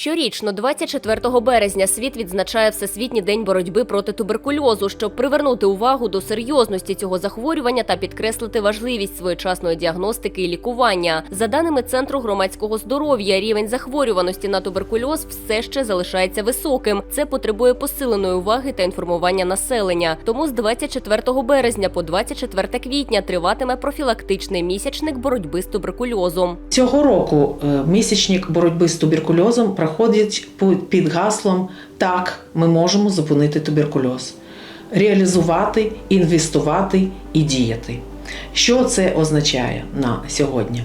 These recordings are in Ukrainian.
Щорічно, 24 березня, світ відзначає Всесвітній день боротьби проти туберкульозу, щоб привернути увагу до серйозності цього захворювання та підкреслити важливість своєчасної діагностики і лікування. За даними Центру громадського здоров'я, рівень захворюваності на туберкульоз все ще залишається високим. Це потребує посиленої уваги та інформування населення. Тому з 24 березня по 24 квітня триватиме профілактичний місячник боротьби з туберкульозом. Цього року е, місячник боротьби з туберкульозом проходить по- під гаслом Так, ми можемо зупинити туберкульоз, реалізувати, інвестувати і діяти. Що це означає на сьогодні?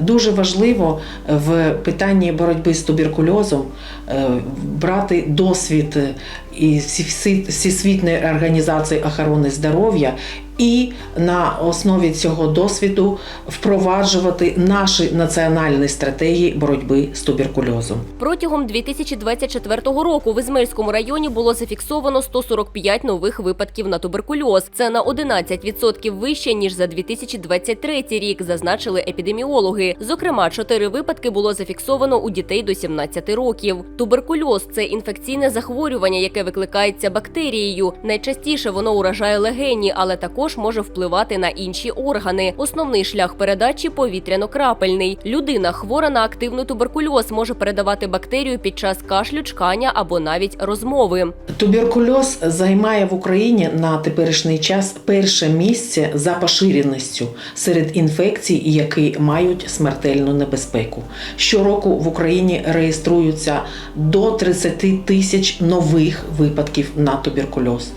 Дуже важливо в питанні боротьби з туберкульозом е, брати досвід е, і Всесвітньої організації охорони здоров'я і на основі цього досвіду впроваджувати наші національні стратегії боротьби з туберкульозом. Протягом 2024 року в Ізмельському районі було зафіксовано 145 нових випадків на туберкульоз. Це на 11% вище ніж за 2023 рік, зазначили епідеміологи. Зокрема, 4 випадки було зафіксовано у дітей до 17 років. Туберкульоз це інфекційне захворювання, яке викликається бактерією. Найчастіше воно уражає легені, але також може впливати на інші органи. Основний шлях передачі повітряно-крапельний. Людина, хвора на активний туберкульоз, може передавати бактерію під час кашлю, чкання або навіть розмови. Туберкульоз займає в Україні на теперішній час перше місце за поширеністю серед інфекцій, які мають смертельну небезпеку. Щороку в Україні реєструються до 30 тисяч нових випадків на туберкульоз.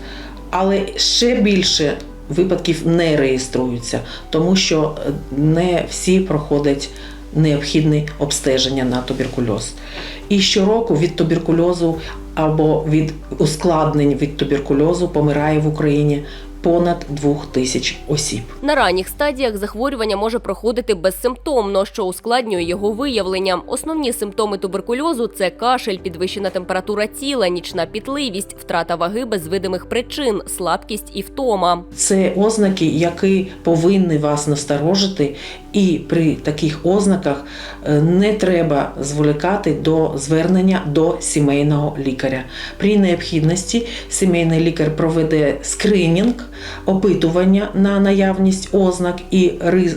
Але ще більше випадків не реєструються, тому що е, не всі проходять необхідне обстеження на туберкульоз. І щороку від туберкульозу або від ускладнень від туберкульозу помирає в Україні понад двох тисяч осіб. На ранніх стадіях захворювання може проходити безсимптомно, що ускладнює його виявлення. Основні симптоми туберкульозу це кашель, підвищена температура тіла, нічна пітливість, втрата ваги без видимих причин, слабкість і втома. Це ознаки, які повинні вас насторожити, і при таких ознаках е, не треба зволікати до звернення до сімейного лікаря. При необхідності сімейний лікар проведе скринінг, опитування на наявність ознак і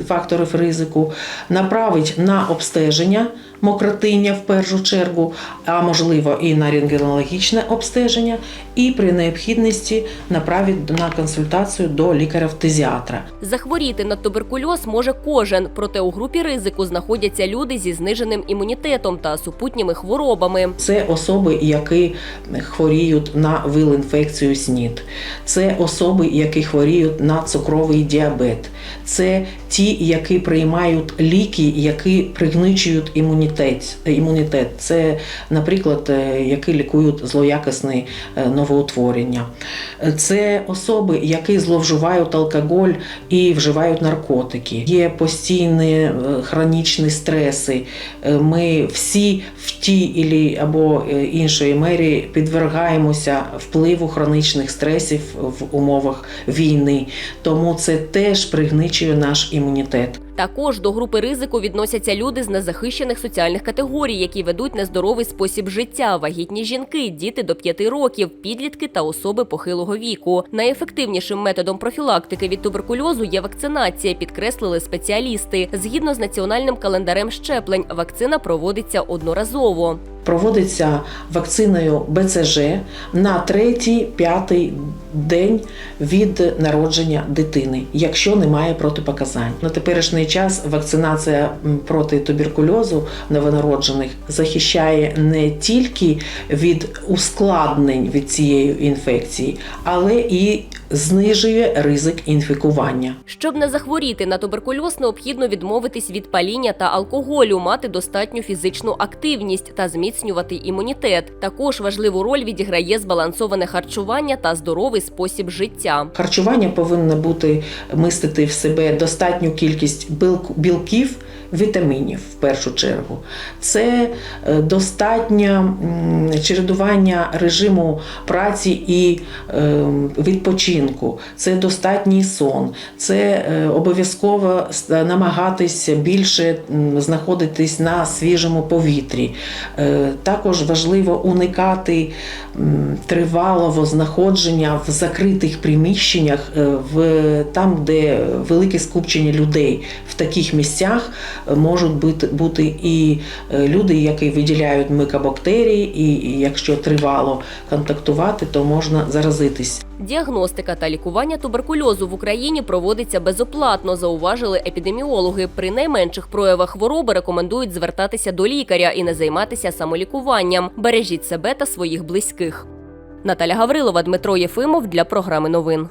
факторів ризику, направить на обстеження. Мокротиння в першу чергу, а можливо і на рентгенологічне обстеження, і при необхідності направить на консультацію до лікаря-фтизіатра. Захворіти на туберкульоз може кожен, проте у групі ризику знаходяться люди зі зниженим імунітетом та супутніми хворобами. Це особи, які хворіють на віл-інфекцію СНІД. Це особи, які хворіють на цукровий діабет. Це ті, які приймають ліки, які пригничують імунітет. імунітет. Це, наприклад, е, які лікують злоякісне е, новоутворення. Це особи, які зловживають алкоголь і вживають наркотики. Є постійні е, хронічні стреси. Ми всі в тій або іншої мері підвергаємося впливу хронічних стресів в умовах війни. Тому це теж пригничує наш імунітет. Також до групи ризику відносяться люди з незахищених соціальних категорій, які ведуть нездоровий спосіб життя, вагітні жінки, діти до 5 років, підлітки та особи похилого віку. Найефективнішим методом профілактики від туберкульозу є вакцинація, підкреслили спеціалісти. Згідно з національним календарем щеплень, вакцина проводиться одноразово. Проводиться вакциною БЦЖ на третій, п'ятий день від народження дитини, якщо немає протипоказань. На теперішній час вакцинація проти туберкульозу новонароджених захищає не тільки від ускладнень від цієї інфекції, але і знижує ризик інфікування. Щоб не захворіти на туберкульоз, необхідно відмовитись від паління та алкоголю, мати достатню фізичну активність та зміцнювати імунітет. Також важливу роль відіграє збалансоване харчування та здоровий спосіб життя. Харчування повинно бути містити в себе достатню кількість білків, вітамінів в першу чергу. Це е, достатнє чередування режиму праці і е, відпочинку. Поведінку, це достатній сон, це е, обов'язково с- намагатись більше знаходитись на свіжому повітрі. Е, Також важливо уникати тривалого знаходження в закритих приміщеннях, е, в там, де велике скупчення людей. В таких місцях е, можуть бути, бути і е, люди, які виділяють микобактерії, і якщо тривало контактувати, то можна заразитись. Діагностика та лікування туберкульозу в Україні проводиться безоплатно, зауважили епідеміологи. При найменших проявах хвороби рекомендують звертатися до лікаря і не займатися самолікуванням. Бережіть себе та своїх близьких. Наталя Гаврилова, Дмитро Єфимов для програми новин.